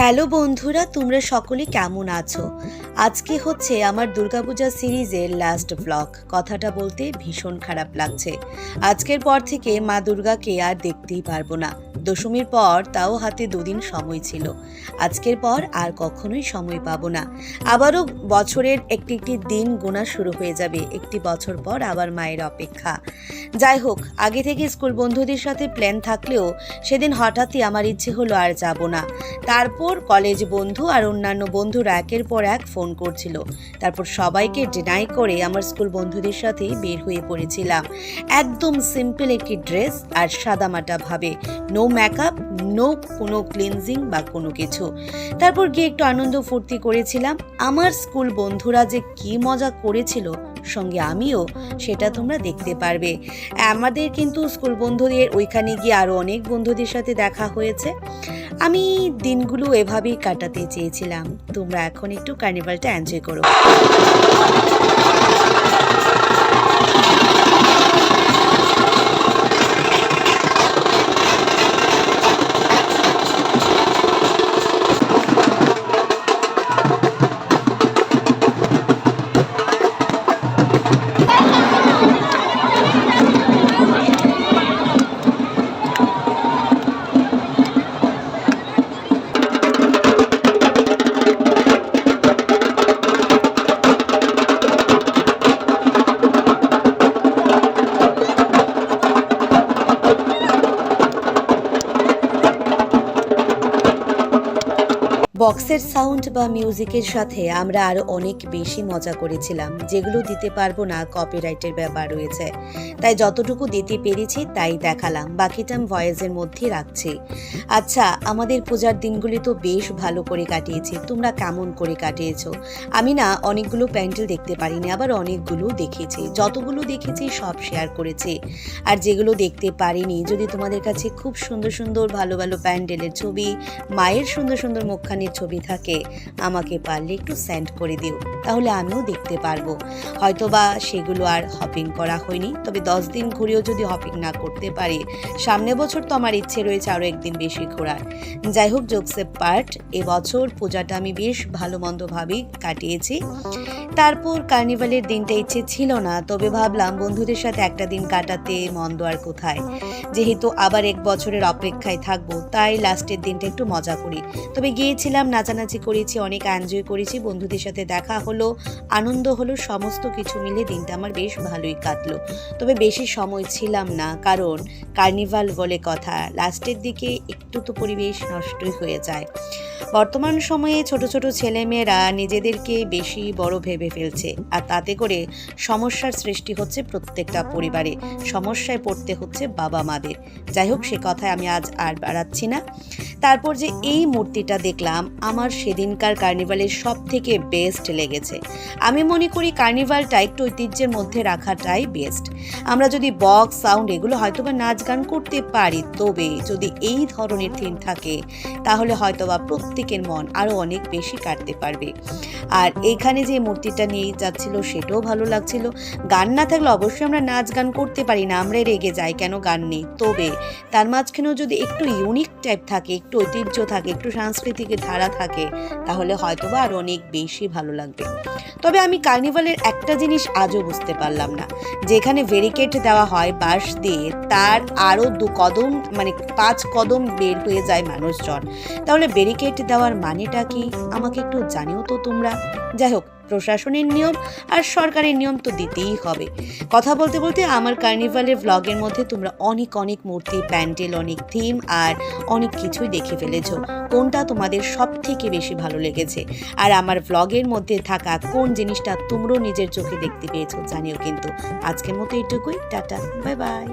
Hello বন্ধুরা, তোমরা সকলে কেমন আছো? আজকে হচ্ছে আমার দুর্গাপূজা সিরিজের লাস্ট ব্লগ কথাটা বলতে ভীষণ খারাপ লাগছে। আজকের পর থেকে মা দুর্গাকে আর দেখতেই পারব না। দশমীর পর তাও হাতে দুদিন সময় ছিল। আজকের পর আর কখনোই সময় পাবো না। আবারও বছরের একটি একটি দিন গোনা শুরু হয়ে যাবে। একটি বছর পর আবার মায়ের অপেক্ষা। যাই হোক, আগে থেকে স্কুল বন্ধুদের সাথে প্ল্যান থাকলেও সেদিন হঠাৎই আমার ইচ্ছে হলো আর যাব না। তারপর কলেজ বন্ধু আর অন্যান্য বন্ধুরা একের পর এক ফোন করছিল। তারপর সবাইকে ডিনাই করে আমার স্কুল বন্ধুদের সাথে বের হয়ে পড়েছিলাম। একদম সিম্পল একটি ড্রেস আর সাদামাটা ভাবে। নো মেকআপ নো কোনো ক্লিনজিং বা কোনো কিছু। তারপর গিয়ে একটু আনন্দ ফুর্তি করেছিলাম। আমার স্কুল বন্ধুরা যে কি মজা করেছিল সঙ্গে আমিও, সেটা তোমরা দেখতে পারবে। আমাদের কিন্তু স্কুল বন্ধুদের ওইখানে গিয়ে আরও অনেক বন্ধুদের সাথে দেখা হয়েছে। আমি দিনগুলো এভাবেই কাটাতে চেয়েছিলাম। তোমরা এখন একটু কার্নিভালটা এনজয় করো। বক্সের সাউন্ড বা মিউজিকের সাথে আমরা আরও অনেক বেশি মজা করেছিলাম, যেগুলো দিতে পারব না কপিরাইটের ব্যাপার রয়েছে। তাই যতটুকু দিতে পেরেছি, তাই দেখালাম, বাকিটা আমি ভয়েসের মধ্যে রাখছি। আচ্ছা আমাদের পূজার দিনগুলি তো বেশ ভালো করে কাটিয়েছি, তোমরা কেমন করে কাটিয়েছ? আমি না অনেকগুলো প্যান্ডেল দেখতে পারিনি, আবার অনেকগুলো দেখেছি। যতগুলো দেখেছি, সব শেয়ার করেছি। আর যেগুলো দেখতে পারিনি, যদি তোমাদের কাছে খুব সুন্দর সুন্দর ভালো ভালো প্যান্ডেলের ছবি, মায়ের সুন্দর সুন্দর মুখখানির ছবি থাকে। আমাকে পারলে একটু সেন্ড করে দিও, তাহলে আমিও দেখতে পারব। হয়তোবা সেগুলো আর হপিং করা হয়নি, তবে দশ দিন ঘুরেও যদি হপিং না করতে পারি সামনে বছর তো আমার ইচ্ছে রয়েছে আরও একদিন বেশি ঘোরার। যাই হোক জোকসে পার্ট এবছর পূজাটা আমি বেশ ভালো মন্দভাবেই কাটিয়েছি। তারপর কার্নিভালের দিনটা ইচ্ছে ছিল না, তবে ভাবলাম বন্ধুদের সাথে একটা দিন কাটাতে মন্দ আর কোথায়? যেহেতু আবার এক বছরের অপেক্ষায় থাকব, তাই লাস্টের দিনটা একটু মজা করি। তবে গিয়েছিলাম নাচানাচি করেছি, অনেক এনজয় করেছি, বন্ধুদের সাথে দেখা হলো, আনন্দ হলো, সমস্ত কিছু মিলে দিনটা আমার বেশ ভালোই কাটলো। তবে বেশি সময় ছিলাম না, কারণ কার্নিভাল বলে কথা লাস্টের দিকে একটু তো পরিবেশ নষ্টই হয়ে যায়। বর্তমান সময়ে ছোট ছোট ছেলেমেয়েরা নিজেদেরকে বেশি বড় ভেবে ফেলছে, আর তাতে করে সমস্যার সৃষ্টি হচ্ছে প্রত্যেকটা পরিবারে, সমস্যায় পড়তে হচ্ছে বাবা মাদের যাই হোক, সে কথায় আমি আজ আর বাড়াচ্ছি না। তারপর যে এই মূর্তিটা দেখলাম আমার সেদিনকার কার্নিভালের সব থেকে বেস্ট লেগেছে। আমি মনে করি কার্নিভালটা একটু ঐতিহ্যের মধ্যে রাখাটাই বেস্ট আমরা যদি বক্স সাউন্ড এগুলো হয়তোবা নাচ গান করতে পারি, তবে যদি এই ধরনের থিম থাকে, তাহলে হয়তোবা প্রত্যেকের মন আরও অনেক বেশি কাটতে পারবে। আর এখানে যে মূর্তিটা নিয়ে যাচ্ছিল, সেটাও ভালো লাগছিল। গান না থাকলে অবশ্যই আমরা নাচ গান করতে পারি না আমরা রেগে যাই, কেন গান নেই? তবে তার মাঝখানেও যদি একটু ইউনিক টাইপ থাকে, একটু ঐতিহ্য থাকে, একটু সাংস্কৃতিক ধারা থাকে, তাহলে হয়তোবা আরও অনেক বেশি ভালো লাগবে। তবে আমি কার্নিভালের একটা জিনিস আজও বুঝতে পারলাম না। যেখানে ভেরিকেট দেওয়া হয় বাঁশ দিয়ে, তার আরও দু কদম মানে পাঁচ কদম বের হয়ে যায় মানুষজন। তাহলে ব্যারিকেড দেওয়ার মানেটা কি? আমাকে একটু জানিও তো তোমরা। যাই হোক প্রশাসনের নিয়ম আর সরকারের নিয়ম তো দিতেই হবে। কথা বলতে বলতে আমার কার্নিভালের ভ্লগের মধ্যে তোমরা অনেক অনেক মূর্তি, প্যান্ডেল, অনেক থিম আর অনেক কিছুই দেখে ফেলেছো। কোনটা তোমাদের সব থেকে বেশি ভালো লেগেছে? আর আমার ভ্লগের মধ্যে থাকা কোন জিনিসটা তোমরাও নিজের চোখে দেখতে পেয়েছ জানিও কিন্তু। আজকের মতো এইটুকুই। টাটা। Bye bye.